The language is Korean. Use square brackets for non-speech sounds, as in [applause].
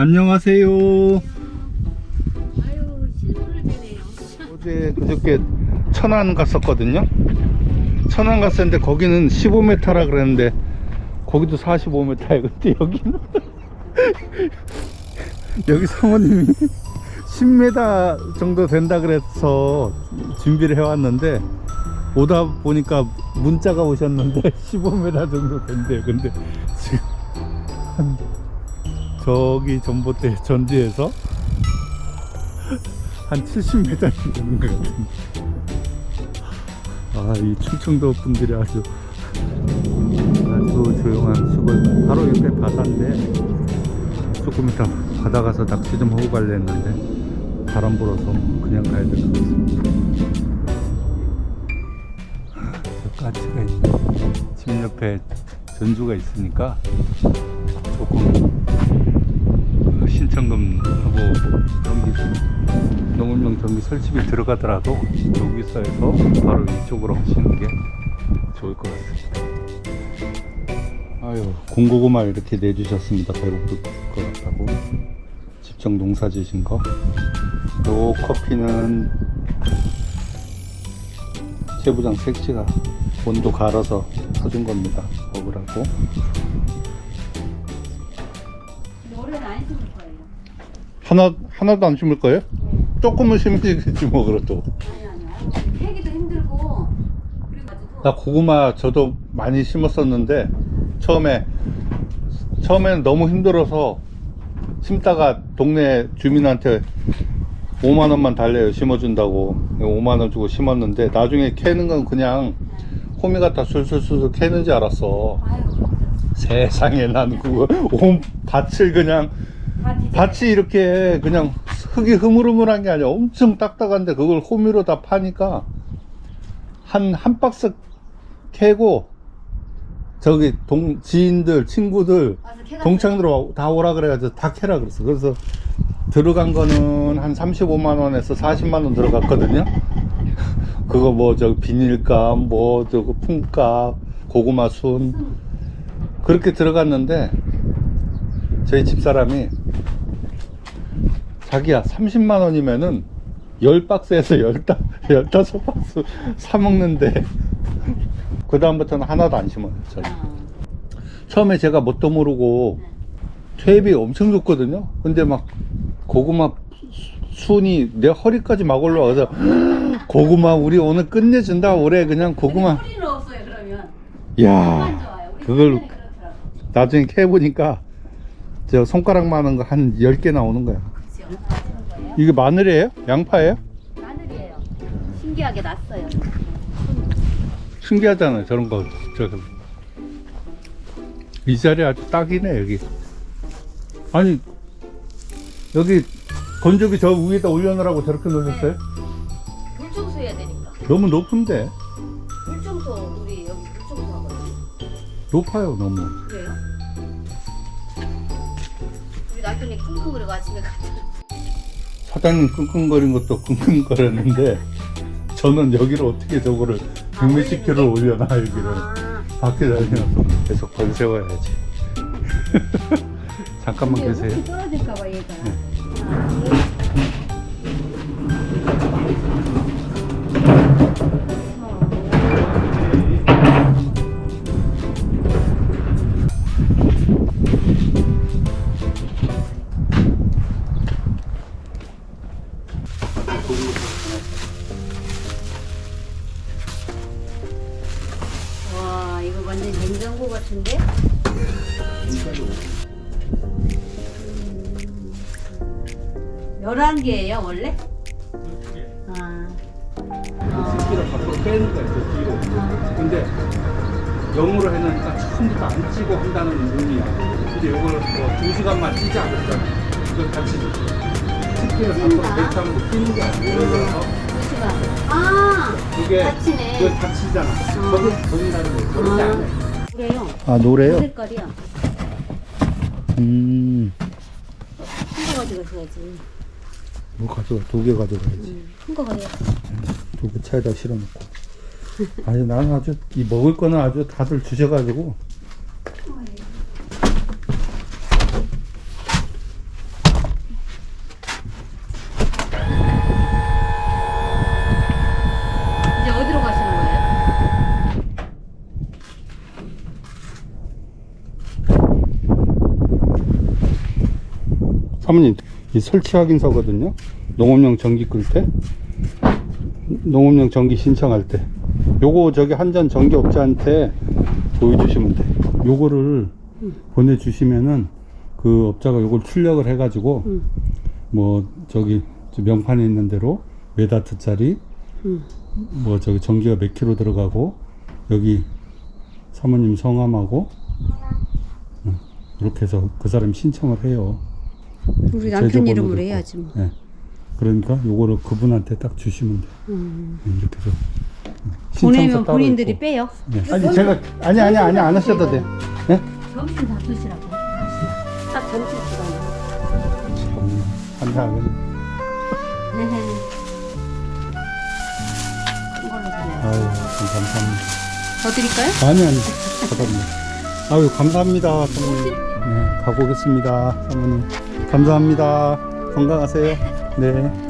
안녕하세요. 아유 실물을 되네요. 어제 그저께 천안 갔었거든요. 천안 갔었는데 거기는 15m라 그랬는데 거기도 45m예요. [laughs] 근데 여기는 여기 사모님이 10m 정도 된다 그래서 준비를 해왔는데 오다 보니까 문자가 오셨는데 [laughs] 15m 정도 된대요. 근데 지금 한 저기 전봇대 전지에서 한 70m 되는 것 같은데. 아, 이 충청도 분들이 아주 아주 조용한 시골. 바로 옆에 바다인데 조금 이따 바다 가서 낚시 좀 하고 갈려 했는데 바람 불어서 그냥 가야 될 것 같습니다. 저 까치가 있네. 집 옆에 전주가 있으니까 조금 어, 신청금 하고 전기 농업용 전기 설치비 들어가더라도 여기서에서 바로 이쪽으로 하시는 게 좋을 것 같습니다. 아유 공고구마 이렇게 내주셨습니다. 배고플 것 같다고 직접 농사 지신 거. 요 커피는 최부장 색지가 온도 갈아서 사준 겁니다. 먹으라고. 하나 하나도 안 심을 거예요? 조금은 심으시겠지 뭐 그래도. 아니 아니. 캐기도 힘들고 그래가지고 나 고구마 저도 많이 심었었는데 처음에 처음에는 너무 힘들어서 심다가 동네 주민한테 5만 원만 달래요 심어준다고 5만 원 주고 심었는데 나중에 캐는 건 그냥 호미 갖다 술술술 캐는 줄 알았어 아유 세상에 난 그거 온 밭을 그냥 다. 밭이 이렇게 그냥 흙이 흐물흐물한 게 아니라 엄청 딱딱한데 그걸 호미로 다 파니까 한, 한 박스 캐고 저기 동, 지인들, 친구들, 동창들 와- 다 오라 그래가지고 다 캐라 그랬어. 그래서 들어간 거는 한 35만원에서 40만원 들어갔거든요. [laughs] 그거 뭐 저 비닐값, 뭐 저거 품값, 고구마 순. 그렇게 들어갔는데 저희 집사람이 자기야 30만 원이면은 10박스에서 15, 15박스 사 먹는데 그 다음부터는 하나도 안 심어요 저는 어. 처음에 제가 뭣도 모르고 퇴비 엄청 좋거든요 근데 막 고구마 순이 내 허리까지 막 올라와서 고구마 우리 오늘 끝내준다 올해 그냥 고구마 소리는 없어요 그러면. 야 그걸. 나중에 캐보니까 저 손가락 많은 거한 10개 나오는 거야? 이게 마늘이에요? 양파예요? 마늘이에요. 신기하게 났어요. 신기하잖아요 저런 거 저거 이 자리 아주 딱이네 여기 아니 여기 건조기 저 위에다 올려놓으라고 저렇게 놓으셨어요? 물 청소 해야 되니까. 너무 높은데 물 청소 우리 여기 물 청소 하거든요. 높아요 너무 그래요? 우리 남편이 쿵쿵거리고 아침에 갔다. 사장님 끙끙거린 것도 끙끙거렸는데 저는 여기를 어떻게 저거를 아, 160kg를 올려놔 여기를 아, 밖에 다니면서 계속 걸 세워야지 [laughs] 잠깐만 계세요 떨어질까봐 얘가. 네. 와 11개예요 원래? 아. 새끼를 밖으로 빼는 거예요, 그 뒤로. 근데 영어로 해놓으니까 처음부터 안 찌고 한다는 의미야. 근데 이걸 뭐두 시간만 찌지 않았잖아. 이걸 같이 새끼를 밖으로 찐다. 배타면 뛰는 게 아니라서 음. 잠시만. 아 이게 다치네. 이걸 다치잖아. 거기 거기 다른 거. 그렇게 안 해. 그래요. 아 노래요? 그 색깔이야. 음, 큰 거 가져가셔야지. 뭐 가져가 두 개 가져가야지 큰거 가져가. 두개 차에다 실어놓고 아니 나는 아주 이 먹을 거는 아주 다들 주셔가지고 사모님 이 설치 확인서거든요. 농업용 전기 끌 때, 농업용 전기 신청할 때, 요거 저기 한전 전기업자한테 보여주시면 돼. 요거를 보내주시면은 그 업자가 요걸 출력을 해 가지고 응. 뭐 저기 저 명판에 있는 대로 메다트짜리 응. 뭐 저기 전기가 몇 킬로 들어가고 여기 사모님 성함하고 응, 이렇게 해서 그 사람이 신청을 해요. 우리 제조 남편 이름으로. 해야지 뭐. 예. 그러니까 요거를 그분한테 딱 주시면 돼. 음. 요 이렇게 해서 신청서 보내면 따로 본인들이 있고. 빼요. 예. 아니 제가 아니 아니 아니 안 하셔도 돼. 예? 점심 다 드시라고. 딱 점심 시간. 참 한장은 이걸로 드려요. 아유 참 감사합니다. 더 드릴까요? 아니 아니 감사합니다. [laughs] 아유 감사합니다 사모님. 네 가보겠습니다 사모님. 감사합니다. 건강하세요. 네.